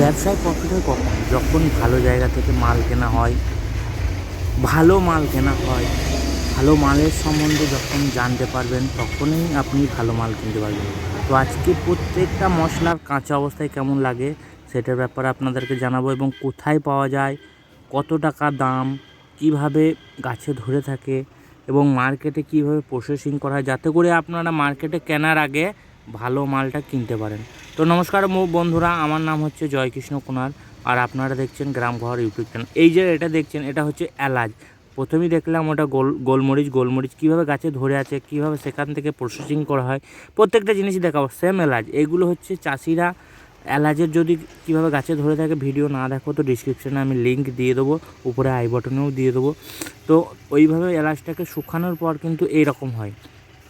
ব্যবসায় প্রফিট হয় কখন যখন ভালো জায়গা থেকে মাল কেনা হয়, ভালো মাল কেনা হয়, ভালো মালের সম্বন্ধে যখন জানতে পারবেন, তখনই আপনি ভালো মাল কিনতে পারবেন। তো আজকে প্রত্যেকটা মশলার কাঁচা অবস্থায় কেমন লাগে, সেটার ব্যাপারে আপনাদেরকে জানাব এবং কোথায় পাওয়া যায়, কত টাকা দাম, কীভাবে গাছে ধরে থাকে এবং মার্কেটে কীভাবে প্রসেসিং করা হয়, যাতে করে আপনারা মার্কেটে কেনার আগে ভালো মালটা কিনতে পারেন। তো নমস্কার বন্ধুরা, আমার নাম হচ্ছে জয়কৃষ্ণ কুনার আর আপনারা দেখছেন গ্রাম ঘর ইউটিউব চ্যানেল এই যে এটা দেখছেন, এটা হচ্ছে এলাচ। প্রথমেই দেখলাম ওটা গোল গোলমরিচ গোলমরিচ কীভাবে গাছে ধরে আছে, কীভাবে সেখান থেকে প্রসেসিং করা হয়, প্রত্যেকটা জিনিসই দেখাবো। সেম এলাচ। এগুলো হচ্ছে চাষিরা এলাচের যদি কীভাবে গাছে ধরে থাকে ভিডিও না দেখো তো ডিসক্রিপশানে আমি লিঙ্ক দিয়ে দেবো, উপরে আই বটনেও দিয়ে দেবো। তো ওইভাবে এলাচটাকে শুকানোর পর কিন্তু এইরকম হয়।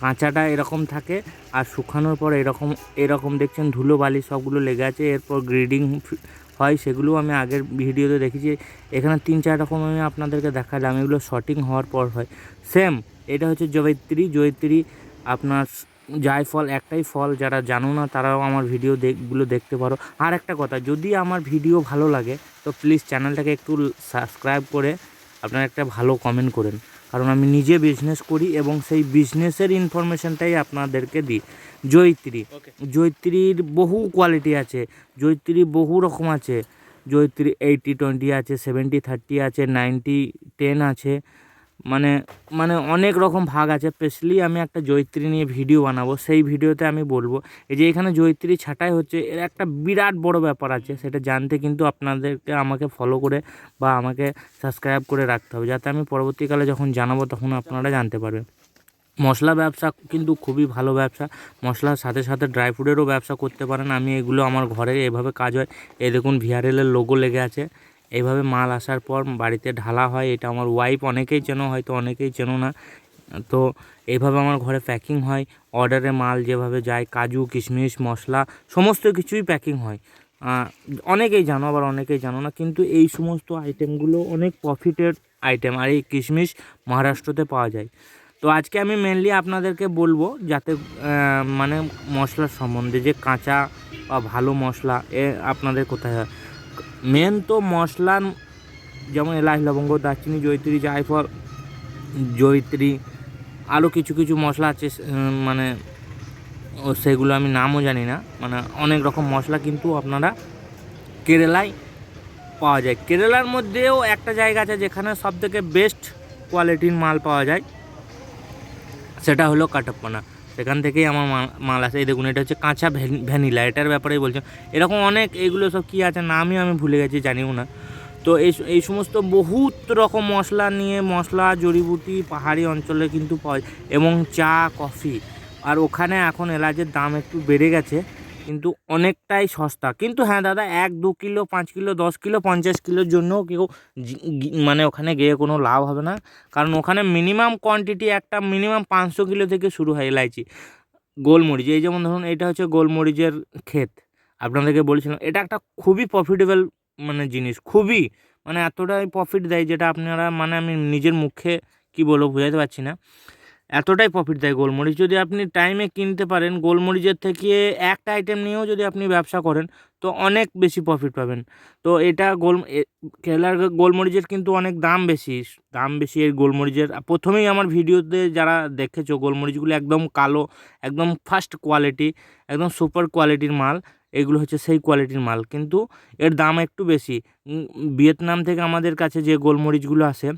কাঁচাটা এরকম থাকে আর শুকানোর পর এরকম এরকম দেখছেন ধুলো বালি সবগুলো লেগে আছে, এরপর গ্রিডিং হয় সেগুলো আমি আগের ভিডিওতে দেখেছি। এখানে তিন, চার রকম আমি আপনাদেরকে দেখালাম, এগুলো শর্টিং হওয়ার পর হয়। সেম এটা হচ্ছে জয়িত্রী। জয়িত্রী, আপনার জায়ফল একটাই ফল, যারা জানো না তারাও আমার ভিডিও দেখগুলো দেখতে পারো। আর একটা কথা, যদি আমার ভিডিও ভালো লাগে, তো প্লিজ চ্যানেলটাকে একটু সাবস্ক্রাইব করে আপনারা একটা ভালো কমেন্ট করেন। কারণ আমি নিজে বিজনেস করি এবং সেই বিজনেসের ইনফরমেশনটাই আপনাদেরকে দিই। জৈত্রী জৈত্রীর বহু কোয়ালিটি আছে। জৈত্রী বহু রকম আছে। জৈত্রী এইটি টোয়েন্টি আছে সেভেন্টি থার্টি আছে নাইনটি টেন আছে। মানে মানে অনেক রকম ভাগ আছে। স্পেশালি আমি একটা জয়িত্রী নিয়ে ভিডিও বানাবো, সেই ভিডিওতে আমি বলব। এই যে এখানে জয়িত্রী ছাঁটাই হচ্ছে, এর একটা বিরাট বড় ব্যাপার আছে, সেটা জানতে কিন্তু আপনাদেরকে আমাকে ফলো করে বা আমাকে সাবস্ক্রাইব করে রাখতে হবে, যাতে আমি পরবর্তীকালে যখন জানাব তখন আপনারা জানতে পারবেন। মশলা ব্যবসা কিন্তু খুবই ভালো ব্যবসা। মশলার সাথে সাথে ড্রাই ফ্রুটেরও ব্যবসা করতে পারেন। আমি এগুলো আমার ঘরে এভাবে কাজ হয়। এই দেখুন ভিআরএলের লোগো লেগে আছে। এইভাবে মাল আসার পর বাড়িতে ঢালা হয়, এটা আমার ওয়াইফ অনেকেই চেনো, হয়তো অনেকেই চেনো না। তো এইভাবে আমার ঘরে প্যাকিং হয় অর্ডারে মাল যেভাবে যায়, কাজু, কিশমিশ, মশলা, সমস্ত কিছুই প্যাকিং হয়। অনেকেই জানো, আবার অনেকেই জানো না, কিন্তু এই সমস্ত আইটেমগুলো অনেক প্রফিটের আইটেম আর এই কিশমিশ মহারাষ্ট্রতে পাওয়া যায়। তো আজকে আমি মেনলি আপনাদেরকে বলব, যাতে মানে মশলার সম্বন্ধে, যে কাঁচা বা ভালো মশলা, এ আপনাদের কোথায় হয়। মেন তো মশলা যেমন এলাচ, লবঙ্গ, দারচিনি, জয়িত্রী, জায়ফল, জয়িত্রী আরও কিছু কিছু মশলা আছে মানে সেগুলো আমি নামও জানি না। মানে অনেক রকম মশলা কিন্তু আপনারা কেরালায় পাওয়া যায়। কেরালার মধ্যেও একটা জায়গা আছে যেখানে সব থেকে বেস্ট কোয়ালিটির মাল পাওয়া যায়। সেটা হলো কাটাপ্পানা সেখান থেকেই আমার মাল- আছে এই দেখুন, এটা হচ্ছে কাঁচা ভ্যান- ভ্যানিলা, এটার ব্যাপারেই বলছেন এরকম অনেক এইগুলো সব কী আছে, নামই আমি ভুলে গেছি, জানিও না। তো এই এই সমস্ত বহুত রকম মশলা নিয়ে, মশলা, জড়িবুটি, পাহাড়ি অঞ্চলে কিন্তু পাওয়া যায়। এবং চা, কফি। আর ওখানে এখন এলাচের দাম একটু বেড়ে গেছে। কিন্তু অনেকটাই সস্তা। কিন্তু হ্যাঁ দাদা, এক, দু কিলো, পাঁচ কিলো, দশ কিলো, পঞ্চাশ কিলোর জন্য কেউ মানে ওখানে গিয়ে কোনো লাভ হবে না। কারণ ওখানে মিনিমাম কোয়ান্টিটি একটা মিনিমাম পাঁচশো কিলো থেকে শুরু হয় এলাইচি। গোলমরিচ, এই যেমন ধরুন, এটা হচ্ছে গোলমরিচের ক্ষেত। আপনাদেরকে বলেছিলাম, এটা একটা খুবই প্রফিটেবল মানে জিনিস, খুবই। মানে এতটাই প্রফিট দেয় যেটা আপনারা মানে আমি নিজের মুখে কি বলব বোঝাতে পারছি না। এতটাই প্রফিট দেয় গোলমরিচ। যদি আপনি টাইমে কিনতে পারেন, গোলমরিচের থেকে একটা আইটেম নিয়েও যদি আপনি ব্যবসা করেন, তো অনেক বেশি প্রফিট পাবেন। তো এটা গোল কেরালার গোলমরিচের কিন্তু অনেক দাম বেশি। দাম বেশি এই গোলমরিচের। প্রথমেই আমার ভিডিওতে যারা দেখেছ, গোলমরিচগুলো একদম কালো, একদম ফার্স্ট কোয়ালিটি একদম সুপার কোয়ালিটির মাল, এগুলো হচ্ছে সেই কোয়ালিটির মাল। কিন্তু এর দাম একটু বেশি। ভিয়েতনাম থেকে আমাদের কাছে যে গোলমরিচগুলো আসে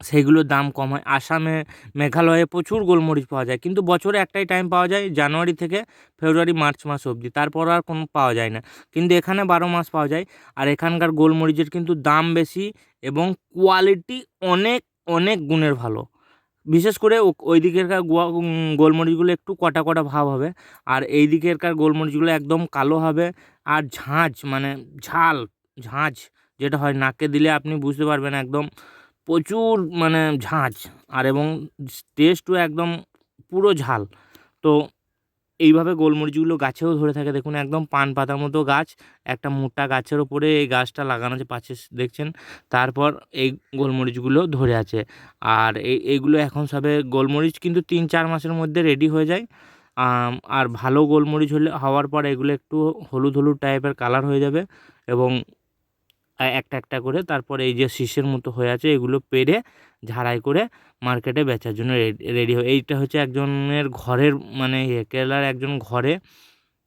সেইগুলোর দাম কম হয়। আসামে, মেঘালয়ে প্রচুর গোলমরিচ পাওয়া যায়। কিন্তু বছরে একটাই টাইম পাওয়া যায় জানুয়ারি থেকে ফেব্রুয়ারি, মার্চ মাস অবধি। তারপর আর কোনো পাওয়া যায় না। কিন্তু এখানে বারো মাস পাওয়া যায়। আর এখানকার গোলমরিচের কিন্তু দাম বেশি এবং কোয়ালিটি অনেক অনেক গুণের ভালো। বিশেষ করে ওই দিকেরকার গোয়া- গোলমরিচগুলো একটু কটা কটা ভাব হবে। আর এই দিকেরকার গোলমরিচগুলো একদম কালো হবে আর ঝাঁঝ মানে ঝাল ঝাঁঝ যেটা হয়, নাকে দিলে আপনি বুঝতে পারবেন একদম প্রচুর মানে ঝাঁঝ আর এবং টেস্টও একদম পুরো ঝাল। তো এইভাবে গোলমরিচগুলো গাছেও ধরে থাকে। দেখুন, একদম পান পাতার মতো গাছ। একটা মোটা গাছের ওপরে এই গাছটা লাগানো আছে, পাশে দেখছেন? তারপর এই গোলমরিচগুলো ধরে আছে। আর এই এইগুলো এখন সবে গোলমরিচ কিন্তু তিন চার মাসের মধ্যে রেডি হয়ে যায়। আর ভালো গোলমরিচ হলে হওয়ার পর এগুলো একটু হলুদ হলুদ টাইপের কালার হয়ে যাবে এবং একটা একটা করে তারপরে এই যে শীষের মতো হয়ে আছে এগুলো পেরে ঝাড়াই করে মার্কেটে বেচার জন্য রেডি হয়। এইটা হচ্ছে একজনের ঘরের মানে ইয়ে কেরালার একজন ঘরে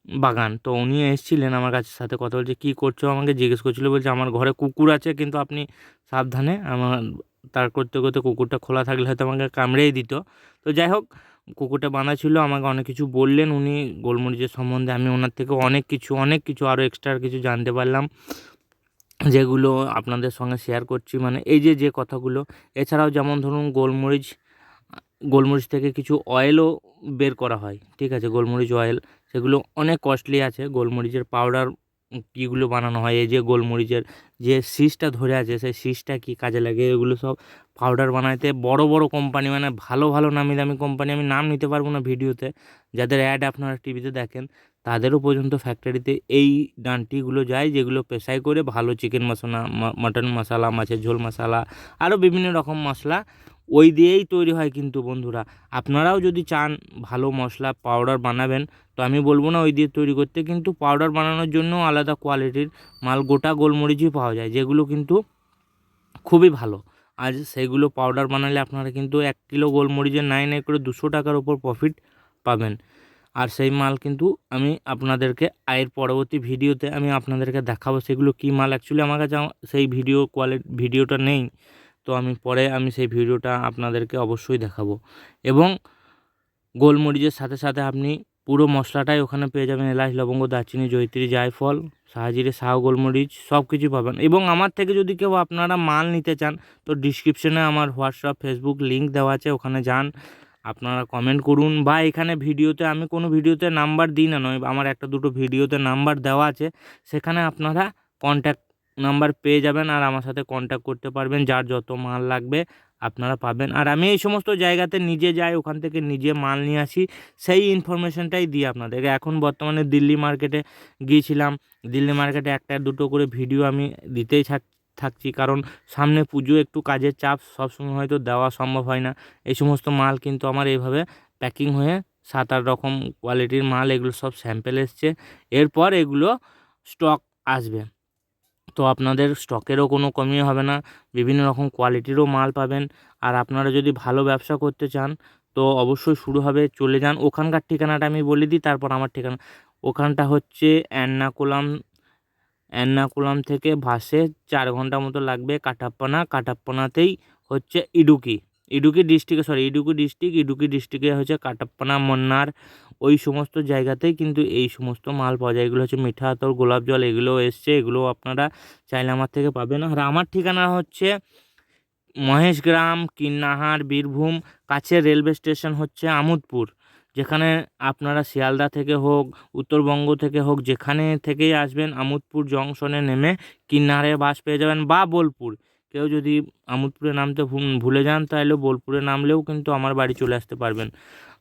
বাগান। তো উনি এসেছিলেন আমার কাছে সাথে কথা বলছে, কী করছ? আমাকে জিজ্ঞেস করছিল, বলছে, আমার ঘরে কুকুর আছে, কিন্তু আপনি সাবধানে আমার, তার করতে করতে কুকুরটা খোলা থাকলে হয়তো আমাকে কামড়েই দিত। তো যাই হোক, কুকুরটা বাঁধা ছিল আমাকে অনেক কিছু বললেন উনি। গোলমরিচের সম্বন্ধে আমি ওনার থেকে অনেক কিছু অনেক কিছু আরও এক্সট্রা কিছু জানতে পারলাম। যেগুলো আপনাদের সঙ্গে শেয়ার করছি মানে এই যে যে কথাগুলো। এছাড়াও যেমন ধরুন গোলমরিচ গোলমরিচ থেকে কিছু অয়েলও বের করা হয়, ঠিক আছে? গোলমরিচ অয়েল সেগুলো অনেক কস্টলি আছে। গোলমরিচের পাউডার কীগুলো বানানো হয়, এই যে গোলমরিচের যে শীষটা ধরে আছে, সেই শীষটা কী কাজে লাগে? এগুলো সব পাউডার বানাইতে বড় বড় কোম্পানি মানে ভালো ভালো নামি দামি কোম্পানি আমি নাম নিতে পারব না ভিডিওতে। যাদের অ্যাড আপনারা টিভিতে দেখেন, তাদেরও পর্যন্ত ফ্যাক্টরিতে এই ডান্টিগুলো যায়, যেগুলো পেশাই করে ভালো চিকেন মশলা মাটন মশলা, মাছের ঝোল মশলা, আরও বিভিন্ন রকম মশলা, ওই দিয়েই তৈরি হয় কিন্তু বন্ধুরা। আপনারাও যদি চান ভালো মশলা পাউডার বানাবেন তো আমি বলব না ওই দিয়ে তৈরি করতে, কিন্তু পাউডার বানানোর জন্য আলাদা কোয়ালিটির মাল গোটা গোলমরিচই পাওয়া যায়, যেগুলো কিন্তু খুবই ভালো। আজ সেগুলো পাউডার বানালে আপনারা কিন্তু এক কিলো গোলমরিচের নাই নাই করে দুশো টাকার ওপর প্রফিট পাবেন। আর সেই মাল কিন্তু আমি আপনাদেরকে আয়ের পরবর্তী ভিডিওতে আমি আপনাদেরকে দেখাবো সেগুলো কী মাল। অ্যাকচুয়ালি আমার কাছে সেই ভিডিও কোয়ালিটি ভিডিওটা নেই, তো আমি পরে আমি সেই ভিডিওটা আপনাদেরকে অবশ্যই দেখাবো। এবং গোলমরিচের সাথে সাথে আপনি পুরো মশলাটাই ওখানে পেয়ে যাবেন এলাচ, লবঙ্গ, দারচিনি, জয়িত্রী, জায়ফল, সাহাজিরে, শাহ, গোলমরিচ সব কিছু পাবেন। এবং আমার থেকে যদি কেউ আপনারা মাল নিতে চান, তো ডিসক্রিপশনে আমার হোয়াটসঅ্যাপ ফেসবুক লিঙ্ক দেওয়া আছে, ওখানে যান, আপনারা কমেন্ট করুন। বা এখানে ভিডিওতে, আমি কোনো ভিডিওতে নাম্বার দিই না, নয়, আমার একটা দুটো ভিডিওতে নাম্বার দেওয়া আছে, সেখানে আপনারা কন্ট্যাক্ট নাম্বার পেয়ে যাবেন আর আমার সাথে কন্ট্যাক্ট করতে পারবেন, যার যত মাল লাগবে আপনারা পাবেন। আর আমি এই সমস্ত জায়গাতে নিজে যাই, ওখান থেকে নিজে মাল নিয়ে আসি, সেই ইনফরমেশনটাই দিই আপনাদেরকে। এখন বর্তমানে দিল্লি মার্কেটে গিয়েছিলাম। দিল্লি মার্কেটে একটা দুটো করে ভিডিও আমি দিতেই থাক, থাকছি। কারণ সামনে পুজো, একটু কাজের চাপ, সবসময় হয়তো দেওয়া সম্ভব হয় না। এই সমস্ত মাল কিন্তু আমার এইভাবে প্যাকিং হয়ে সাত আট রকম কোয়ালিটির মাল, এগুলো সব স্যাম্পেল এসছে। এরপর এগুলো স্টক আসবে। তো আপনাদের স্টকেরও কোনো কমি হবে না, বিভিন্ন রকম কোয়ালিটিরও মাল পাবেন। আর আপনারা যদি ভালো ব্যবসা করতে চান, তো অবশ্যই শুরু হবে, চলে যান। ওখানকার ঠিকানাটা আমি বলে দিই, তারপর আমার ঠিকানা। ওখানটা হচ্ছে অ্যান্নাকুলাম অ্যান্নাকুলাম থেকে ভাসে চার ঘণ্টা মতো লাগবে, কাটাপ্পানা। কাটাপ্পানাতেই হচ্ছে ইডুকি। ইডুকি ডিস্ট্রিক্টে সরি ইডুকি ডিস্ট্রিক্ট, ইডুকি ডিস্ট্রিক্টে হচ্ছে কাটাপ্পানা মন্নার, ওই সমস্ত জায়গাতেই কিন্তু এই সমস্ত মাল পাওয়া যায়। এগুলো হচ্ছে মিঠা আতর, গোলাপ জল এগুলোও এসছে, এগুলো আপনারা চাইলে আমার থেকে পাবেন। আর আমার ঠিকানা হচ্ছে মহেশগ্রাম, কিন্নাহার, বীরভূম, কাছের রেলওয়ে স্টেশন হচ্ছে আমোদপুর, যেখানে আপনারা শিয়ালদা থেকে হোক, উত্তরবঙ্গ থেকে হোক, যেখানে থেকেই আসবেন, আমোদপুর জংশনে নেমে কিন্নাহারে বাস পেয়ে যাবেন বা বোলপুর। কেউ যদি আমোদপুরে নামতে ভুলে যান তাহলে বোলপুরে নামলেও কিন্তু আমার বাড়ি চলে আসতে পারবেন।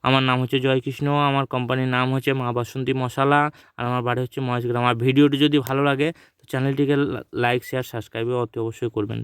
আমার নাম হচ্ছে জয়কৃষ্ণ, আমার কোম্পানির নাম হচ্ছে মা বাসন্তী মশালা, আর আমার বাড়ি হচ্ছে মহেশগ্রাম। আর ভিডিওটি যদি ভালো লাগে, তো চ্যানেলটিকে লাইক শেয়ার সাবস্ক্রাইব অতি অবশ্যই করবেন।